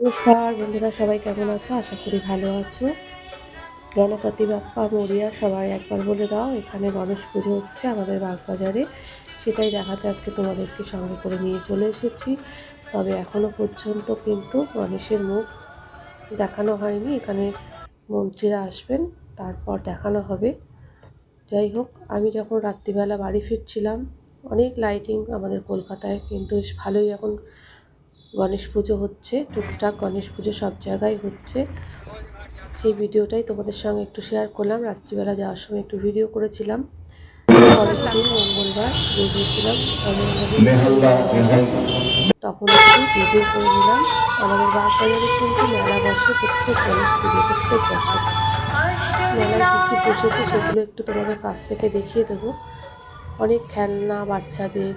নমস্কার, বন্ধুরা সবাই কেমন আছো? আশা করি ভালো আছো। গণপতি বাপ্পা মরিয়া সবাই একবার বলে দাও, এখানে গণেশ পুজো হচ্ছে আমাদের বাগবাজারে। সেটাই দেখাতে আজকে তোমাদেরকে সঙ্গে করে নিয়ে চলে এসেছি। তবে এখনও পর্যন্ত কিন্তু গণেশের মুখ দেখানো হয়নি। এখানে মন্ত্রীরা আসবেন, তারপর দেখানো হবে। যাই হোক, আমি যখন রাত্রিবেলা বাড়ি ফিরছিলাম, অনেক লাইটিং আমাদের কলকাতায় কিন্তু ভালোই এখন গণেশ পুজো হচ্ছে টুকটাক গণেশ পুজো সব জায়গায় হচ্ছে। সেই ভিডিওটাই তোমাদের সঙ্গে একটু শেয়ার করলাম। রাত্রিবেলা যাওয়ার সময় একটু ভিডিও করেছিলাম। পরের দিন মঙ্গলবার বেরিয়েছিলাম তখন একটু ভিডিও করে নিলাম। আমাদের বাগবাজারে কিন্তু মেলা বসে প্রত্যেক গণেশ পুজো প্রত্যেক বছর। মেলায় কী কী বসেছে সেগুলো একটু তোমাদের কাছ থেকে দেখিয়ে দেবো। অনেক খেলনা বাচ্চাদের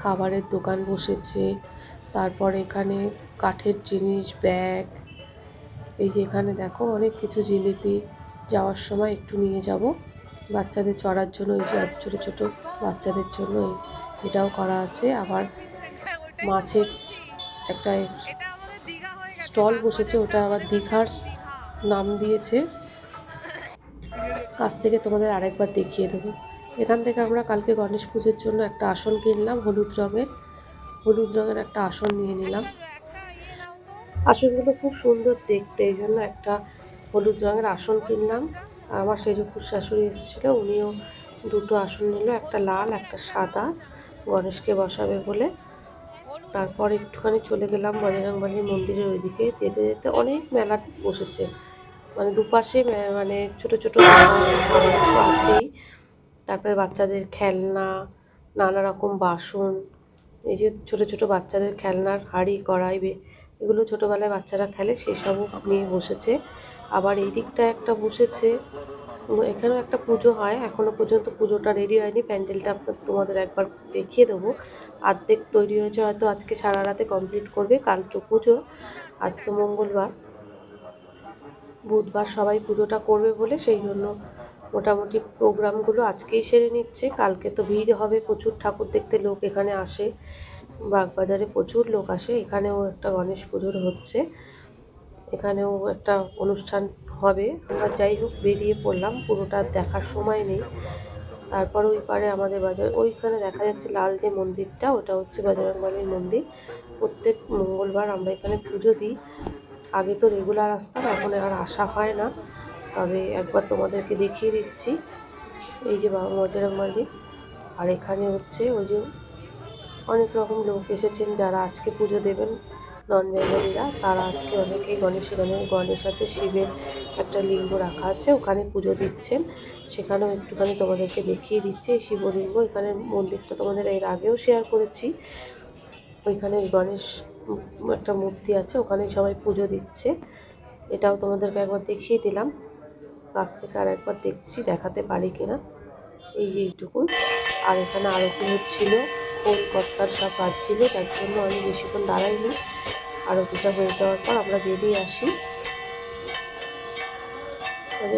খাবারের দোকান বসেছে। তারপর এখানে কাঠের জিনিস, ব্যাগ, এই যে এখানে দেখো অনেক কিছু জিলিপি যাওয়ার সময় একটু নিয়ে যাব। বাচ্চাদের চড়ার জন্য, এই যে ছোটো ছোটো বাচ্চাদের জন্য এটাও করা আছে। আবার মাছের একটা স্টল বসেছে, ওটা আবার দীঘার নাম দিয়েছে। কাছ থেকে তোমাদের আরেকবার দেখিয়ে দেবো। এখান থেকে আমরা কালকে গণেশ পুজোর জন্য একটা আসন কিনলাম হলুদ রঙের। হলুদ রঙের একটা আসন নিয়ে নিলাম। আসনগুলো খুব সুন্দর দেখতে এই জন্য একটা হলুদ রঙের আসন কিনলাম। আর আমার সেজকুর শাশুড়ি এসেছিল উনিও দুটো আসন নিল একটা লাল একটা সাদা গণেশকে বসাবে বলে। তারপর একটুখানি চলে গেলাম বজরংবলী মন্দিরের ওইদিকে। যেতে যেতে অনেক মেলা বসেছে। মানে দুপাশে মানে ছোট ছোট আছেই তারপরে বাচ্চাদের খেলনা নানা রকম বাসন এই যে ছোট ছোট বাচ্চাদের খেলনার হাঁড়ি, কড়াই এগুলো ছোটোবেলায় বাচ্চারা খেলে, সেসবও নিয়ে বসেছে। আবার এই দিকটা একটা বসেছে। এখানেও একটা পুজো হয়। এখনও পর্যন্ত পুজোটা রেডি হয়নি। প্যান্ডেলটা আপনার তোমাদের একবার দেখিয়ে দেবো। অর্ধেক তৈরি হয়েছে, হয়তো আজকে সারা রাতে কমপ্লিট করবে। কাল তো পুজো, আজ তো মঙ্গলবার। বুধবার সবাই পুজোটা করবে বলে সেই জন্য মোটামুটি প্রোগ্রামগুলো আজকেই সেরে নিচ্ছে। কালকে তো ভিড় হবে, প্রচুর ঠাকুর দেখতে লোক এখানে আসে, বাগবাজারে প্রচুর লোক আসে, এখানেও একটা গণেশ পুজোর হচ্ছে। এখানেও একটা অনুষ্ঠান হবে, আমরা যাই হোক বেরিয়ে পড়লাম, পুরোটা দেখার সময় নেই। তারপর ওই পারে আমাদের বাজার, ওইখানে দেখা যাচ্ছে লাল যে মন্দিরটা, ওটা হচ্ছে বাজারংবালির মন্দির। প্রত্যেক মঙ্গলবার আমরা এখানে পুজো দিই। আগে তো রেগুলার আসতাম, এখন আর আসা হয় না। তবে একবার তোমাদেরকে দেখিয়ে দিচ্ছি। এই যে বাবা মজারংবালি আর এখানে হচ্ছে ওই যে অনেক রকম লোক এসেছেন যারা আজকে পুজো দেবেন নন বেঙ্গলিরা তারা আজকে অনেকেই গণেশ গণেশ গণেশ আছে, শিবের একটা লিঙ্গ রাখা আছে, ওখানে পুজো দিচ্ছেন। সেখানেও একটুখানি তোমাদেরকে দেখিয়ে দিচ্ছে শিবলিঙ্গ। এখানে মন্দিরটা তোমাদের এর আগেও শেয়ার করেছি। ওইখানে গণেশ একটা মূর্তি আছে ওখানে সবাই পুজো দিচ্ছে। এটাও তোমাদেরকে একবার দেখিয়ে দিলাম। কাছ থেকে আর একবার দেখছি, দেখাতে পারি কিনা। এই এইটুকু। আর এখানে আরতি হচ্ছিল, কোন কাজ ছিল, তার জন্য আমি বেশিক্ষণ দাঁড়াইনি। আরও আরতিটা হয়ে যাওয়ার পর আমরা বেরিয়ে আসি।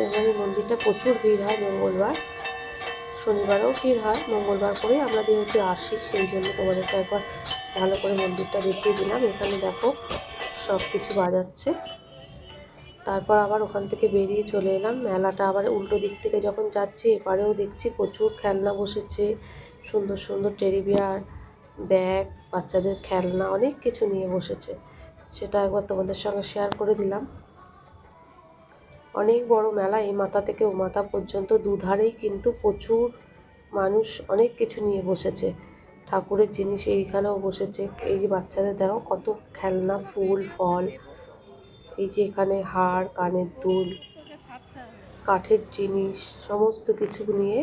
এখানে মন্দিরটা প্রচুর ভিড় হয় মঙ্গলবার। শনিবারেও ভিড় হয়, মঙ্গলবার করে আমরা যেহেতু আসি, সেই জন্য তোমাদেরকে একবার ভালো করে মন্দিরটা দেখিয়ে দিলাম। এখানে দেখো সব কিছু বাজাচ্ছে। তারপর আবার ওখান থেকে বেরিয়ে চলে এলাম। মেলাটা আবার উল্টো দিক থেকে যখন যাচ্ছি, এপারেও দেখছি প্রচুর খেলনা বসেছে। সুন্দর সুন্দর টেডি বিয়ার ব্যাগ, বাচ্চাদের খেলনা, অনেক কিছু নিয়ে বসেছে। সেটা একবার তোমাদের সঙ্গে শেয়ার করে দিলাম। অনেক বড় মেলা, এই মাথা থেকে ও মাথা পর্যন্ত দুধারেই কিন্তু প্রচুর মানুষ অনেক কিছু নিয়ে বসেছে। ঠাকুরের জিনিস এইখানেও বসেছে। এই যে বাচ্চাদের দেখো কত খেলনা, ফুল, ফল এই যে এখানে হার কানের দুল, কাঠের জিনিস, সমস্ত কিছু নিয়ে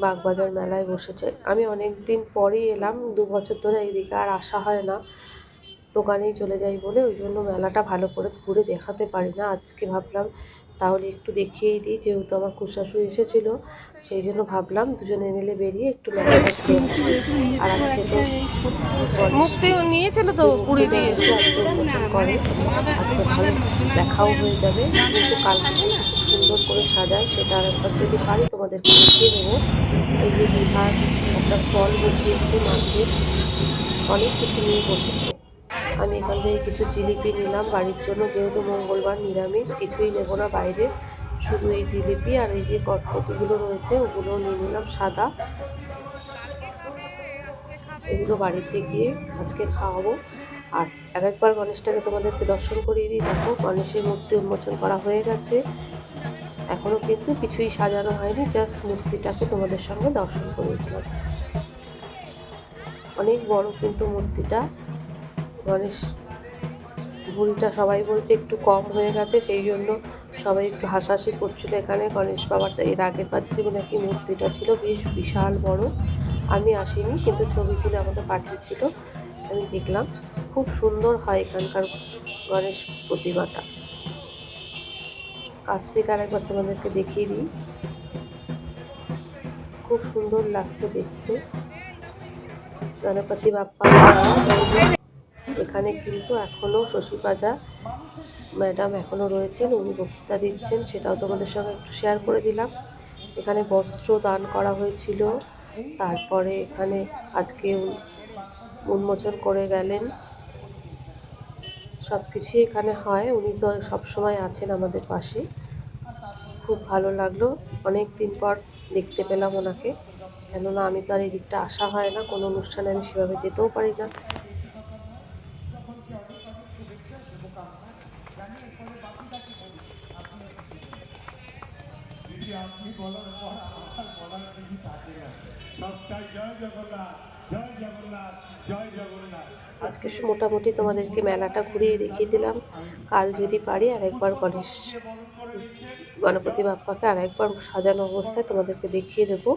বাগবাজার মেলায় বসেছে। আমি অনেক দিন পরেই এলাম, দু বছর ধরে এইদিকে আর আসা হয় না। দোকানেই চলে যাই বলে, ওই জন্য মেলাটা ভালো করে ঘুরে দেখাতে পারি না। আজকে ভাবলাম তাহলে একটু দেখিয়েই দিই যেহেতু আমার কুশাশুড়ি এসেছিল সেই জন্য ভাবলাম দুজনে মিলে বেরিয়ে একটু মেলাটা ঘুরে আসি। আর আজকে তো মুক্তি নিয়েছিল তো পুরী দিয়ে। করে। আজকে ভালো দেখাও হয়ে যাবে। কিন্তু কালকে সুন্দর করে সাজায় সেটা আর একবার যদি পারি তোমাদেরকে দেখিয়ে দেবো। এই যে দীঘার একটা স্টল বসিয়েছে মাছের অনেক কিছু নিয়ে বসেছে। আমি এখান থেকে কিছু জিলিপি নিলাম। বাড়ির জন্য যেহেতু মঙ্গলবার নিরামিষ, কিছুই নেব না বাইরে। শুধু এই জিলিপি আর এই যে কটকটিগুলো রয়েছে ওগুলো নিয়ে নিলাম সাদা। এগুলো বাড়িতে গিয়ে আজকে খাওয়াবো। আর আরেকবার গণেশটাকে তোমাদেরকে দর্শন করিয়ে দিই। দেখো, গণেশের মূর্তি উন্মোচন করা হয়ে গেছে। এখনও কিন্তু কিছুই সাজানো হয়নি, জাস্ট মূর্তিটাকে তোমাদের সঙ্গে দর্শন করিয়ে দিলাম। অনেক বড় কিন্তু মূর্তিটা। গণেশ ভুলটা সবাই বলছে একটু কম হয়ে গেছে, সেই জন্য সবাই একটু হাসাহাসি করছিল এখানে। গণেশ বাবারটা এর আগের বার যে নাকি মূর্তিটা ছিল, বেশ বিশাল বড়। আমি আসিনি, কিন্তু ছবি তুলে আমাকে পাঠিয়েছিল, আমি দেখলাম। খুব সুন্দর হয় এখানকার গণেশ প্রতিমাটা। কাছ থেকে আরেকবার তোমাদেরকে দেখিয়ে দিই। খুব সুন্দর লাগছে দেখতে। গণপতি বাপ্পা। এখানে কিন্তু এখনও শশী পাজা ম্যাডাম এখনও রয়েছেন, উনি বক্তৃতা দিচ্ছেন, সেটাও তোমাদের সঙ্গে একটু শেয়ার করে দিলাম। এখানে বস্ত্র দান করা হয়েছিল, তারপরে এখানে আজকে উন্মোচন করে গেলেন। সব কিছুই এখানে হয়, উনি তো সব সময় আছেন আমাদের পাশে। খুব ভালো লাগল, অনেক দিন পর দেখতে পেলাম ওনাকে। কেননা আমি তো আর এই দিকটা আসা হয় না, কোনো অনুষ্ঠানে আমি সেভাবে যেতেও পারি না। দিদি আপনি বলার পর আমার বলার কিছু থাকে না সবটাই জয় জগন্নাথ আজকে মোটামুটি তোমাদেরকে মেলাটা ঘুরিয়ে দেখিয়ে দিলাম। কাল যদি পারি আরেকবার গণেশ গণপতি বাপ্পাকে আরেকবার সাজানো অবস্থায় তোমাদেরকে দেখিয়ে দেবো।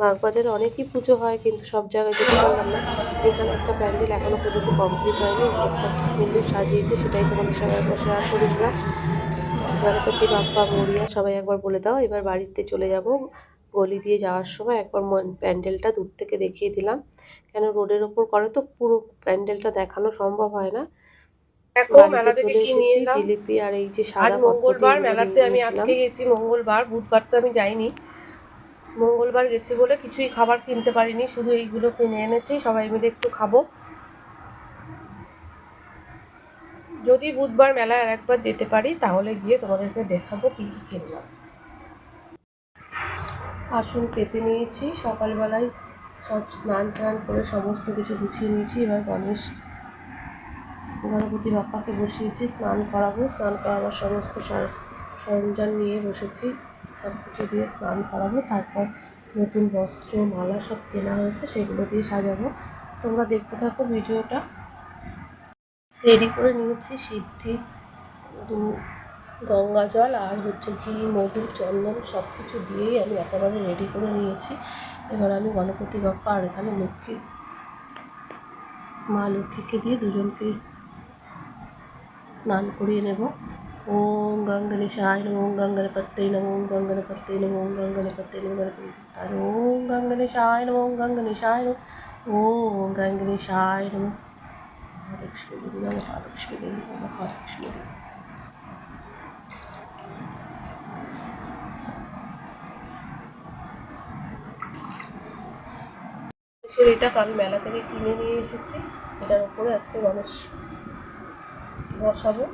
বাগবাজারে অনেকই পুজো হয়, কিন্তু সব জায়গায় যেতে পারলাম না, এখানে একটা প্যান্ডেল এখনও পর্যন্ত কমপ্লিট হয়নি। সুন্দর সাজিয়েছে, সেটাই তোমাদের একবার শেয়ার করে দিলাম গণপতি বাপ্পা মরিয়া সবাই একবার বলে দাও এবার বাড়িতে চলে যাব। গলি দিয়ে যাওয়ার সময় একবার প্যান্ডেলটা দূর থেকে দেখিয়ে দিলাম। কেন রোডের ওপর করে? তো পুরো প্যান্ডেলটা দেখানো সম্ভব হয় না। দেখো বাড়িতে মেলা থেকে চলে কি নিয়ে এসেছি এলাম? জিলিপি আর এই যে আজ মঙ্গলবার মেলাতে আমি আজকে গেছি মঙ্গলবার বুধবার তো আমি যাইনি। মঙ্গলবার গেছি বলে কিছুই খাবার কিনতে পারিনি শুধু এইগুলো কিনে এনেছি সবাই মিলে একটু খাব। যদি বুধবার মেলায় আর একবার যেতে পারি, তাহলে গিয়ে তোমাদেরকে দেখাবো কি কি কিনলাম। আসন পেতে নিয়েছি, সকালবেলায় সব স্নান টান করে সমস্ত কিছু গুছিয়ে নিয়েছি। এবার গণেশ গণপতি বাপ্পাকে বসিয়েছি, স্নান করাবো। স্নান করাবার সমস্ত সরঞ্জাম নিয়ে বসেছি, সব কিছু দিয়ে স্নান করাবো। তারপর নতুন বস্ত্র, মালা সব কেনা হয়েছে, সেগুলো দিয়ে সাজাবো। তোমরা দেখতে থাকো ভিডিওটা। রেডি করে নিয়েছি, সিদ্ধি গঙ্গা জল আর হচ্ছে ঘি, মধু, চন্দন সব কিছু দিয়েই আমি একেবারে রেডি করে নিয়েছি। এবার আমি গণপতি বাপ্পা আর এখানে লক্ষ্মী, মা লক্ষ্মীকে দিয়ে দুজনকে স্নান করিয়ে নেব। ওম গঙ্গনেশায় নম, ওম গঙ্গনপত্তে নম, ওম গঙ্গনপত্তে নম, ওম গঙ্গনপত্তে নম আর ওম গঙ্গনেশায় নম, ওম গঙ্গনেশায় নম, ওম গঙ্গনেশায় নম। এটা কাল মেলা থেকে কিনে নিয়ে এসেছি। এটার উপরে আজকে গণেশ বসাবো।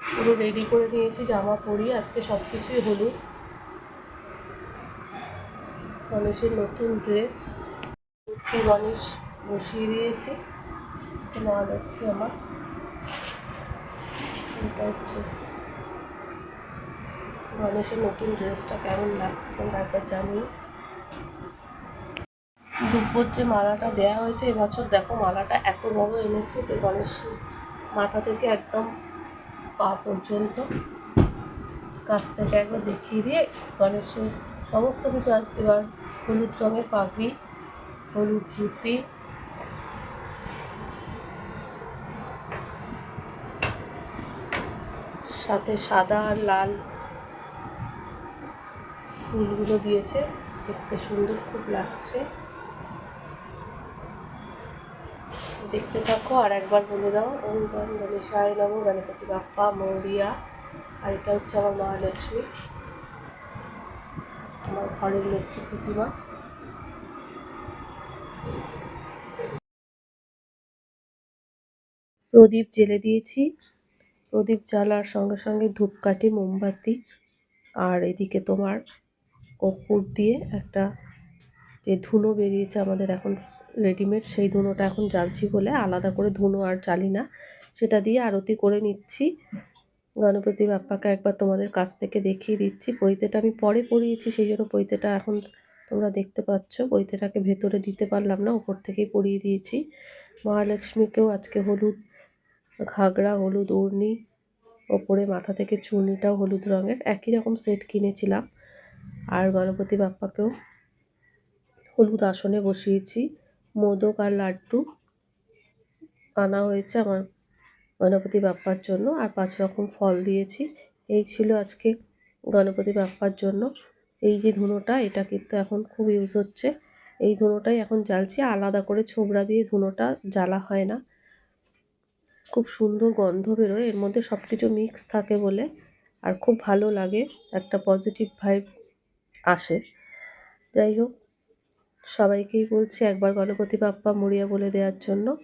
পুরো রেডি করে নিয়েছি, জামা পরি আজকে সব কিছুই হলুদ। গণেশের নতুন ড্রেস লক্ষ্মী গণেশ বসিয়ে দিয়েছি। মা লক্ষ্মী আমার। এটা হচ্ছে গণেশের নতুন ড্রেসটা কেমন লাগছে তোমরা একবার জানিও। দুব্বর যে মালাটা দেওয়া হয়েছে, এবছর দেখো মালাটা এত বড় এনেছে যে গণেশ মাথা থেকে একদম পা পর্যন্ত। কাছ থেকে একবার দেখিয়ে দিয়ে গণেশের সমস্ত কিছু আজ এবার হলুদ রঙের পাগড়ি হলুদ ধুতি সাথে সাদা আর লাল ফুলগুলো দিয়েছে। দেখতে সুন্দর, খুব লাগছে। দেখতে থাকো আর একবার বলে দাও, ওম গণ গণেশায় নম গণপতি বাপ্পা, মৌরিয়া। আর এটা হচ্ছে আমার মহালক্ষ্মী। আমার ঘরের লক্ষ্মী প্রতিমা। প্রদীপ জেলে দিয়েছি। প্রদীপ জ্বালার সঙ্গে সঙ্গে ধূপকাঠি মোমবাতি আর এদিকে তোমার কর্পূর দিয়ে একটা যে ধুনো বেরিয়েছে আমাদের এখন রেডিমেড সেই ধুনোটা এখন জ্বালছি বলে আলাদা করে ধুনো আর জ্বালি না। সেটা দিয়ে আরতি করে নিচ্ছি। গণপতি বাপ্পাকে একবার তোমাদের কাছ থেকে দেখিয়ে দিচ্ছি। পৈতেটা আমি পরে পরিয়েছি, সেই জন্য পৈতেটা এখন তোমরা দেখতে পাচ্ছ। পৈতেটাকে ভেতরে দিতে পারলাম না উপর থেকেই পরিয়ে দিয়েছি। মহালক্ষ্মীকেও আজকে হলুদ ঘাগরা, হলুদ ওড়নি ওপরে মাথা থেকে চুর্নিটাও হলুদ রঙের। একই রকম সেট কিনেছিলাম। আর গণপতি বাপ্পাকেও হলুদ আসনে বসিয়েছি। মোদক আর লাড্ডু আনা হয়েছে আমার গণপতি বাপ্পার জন্য। আর পাঁচ রকম ফল দিয়েছি। এই ছিল আজকে গণপতি বাপ্পার জন্য। এই যে ধুনোটা, এটা কিন্তু এখন খুব ইউজ হচ্ছে। এই ধুনোটাই এখন জ্বালছি। আলাদা করে ছোবড়া দিয়ে ধুনোটা জ্বালা হয় না। খুব সুন্দর গন্ধ বেরোয়, এর মধ্যে সব কিছু মিক্স থাকে বলে, আর খুব ভালো লাগে, একটা পজিটিভ ভাইব আসে। যাই হোক, সবাইকেই বলছি একবার গণপতি বাপ্পা মরিয়া বলে দেওয়ার জন্য।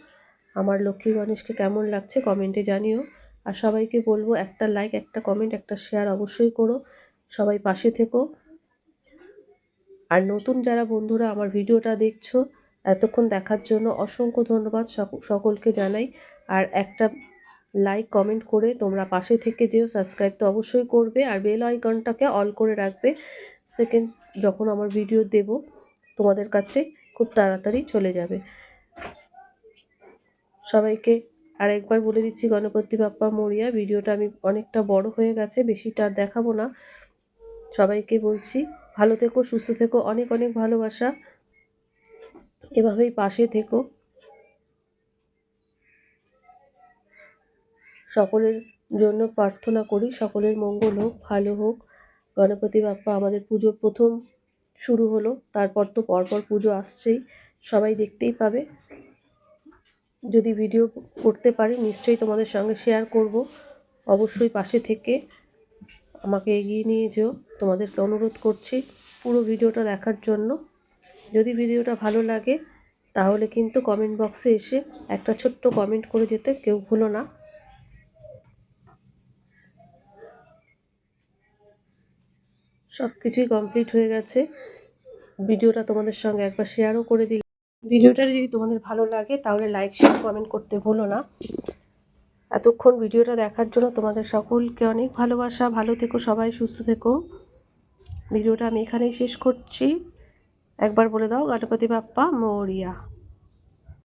আমার লক্ষ্মী গণেশকে কেমন লাগছে কমেন্টে জানিও। আর সবাইকে বলব একটা লাইক একটা কমেন্ট একটা শেয়ার অবশ্যই করো। সবাই পাশে থেকো। আর নতুন যারা বন্ধুরা আমার ভিডিওটা দেখছ, এতক্ষণ দেখার জন্য অসংখ্য ধন্যবাদ সক- সকলকে জানাই। আর একটা লাইক কমেন্ট করে তোমরা পাশে থেকে যেও সাবস্ক্রাইব তো অবশ্যই করবে, আর বেল আইকনটাকে অল করে রাখবে। সেকেন্ড যখন আমার ভিডিও দেব, তোমাদের কাছে খুব তাড়াতাড়ি চলে যাবে। সবাইকে আর একবার বলে দিচ্ছি, গণপতি বাপ্পা মরিয়া ভিডিওটা আমি অনেকটা বড় হয়ে গেছে, বেশিটা আর দেখাবো না। সবাইকে বলছি, ভালো থেকো, সুস্থ থেকো, অনেক অনেক ভালোবাসা। এভাবেই পাশে থেকো। সকলের জন্য প্রার্থনা করি, সকলের মঙ্গল হোক, ভালো হোক। গণপতি বাপ্পা, আমাদের পুজো প্রথম শুরু হলো, তারপর তো পরপর পুজো আসছেই, সবাই দেখতেই পাবে। যদি ভিডিও করতে পারি, নিশ্চয়ই তোমাদের সঙ্গে শেয়ার করব। অবশ্যই পাশে থেকে আমাকে এগিয়ে নিয়ে যেও। তোমাদেরকে অনুরোধ করছি পুরো ভিডিওটা দেখার জন্য। যদি ভিডিওটা ভালো লাগে, তাহলে কিন্তু কমেন্ট বক্সে এসে একটা ছোট্ট কমেন্ট করে যেতে কেউ ভুলো না। সব কিছুই কমপ্লিট হয়ে গেছে। ভিডিওটা তোমাদের সঙ্গে একবার শেয়ারও করে দিই ভিডিওটা যদি তোমাদের ভালো লাগে, তাহলে লাইক শেয়ার কমেন্ট করতে ভুলো না। এতক্ষণ ভিডিওটা দেখার জন্য তোমাদের সকলকে অনেক ভালোবাসা। ভালো থেকো, সবাই সুস্থ থেকো। ভিডিওটা আমি এখানেই শেষ করছি। একবার বলে দাও, গণপতি বাপ্পা, মৌরিয়া।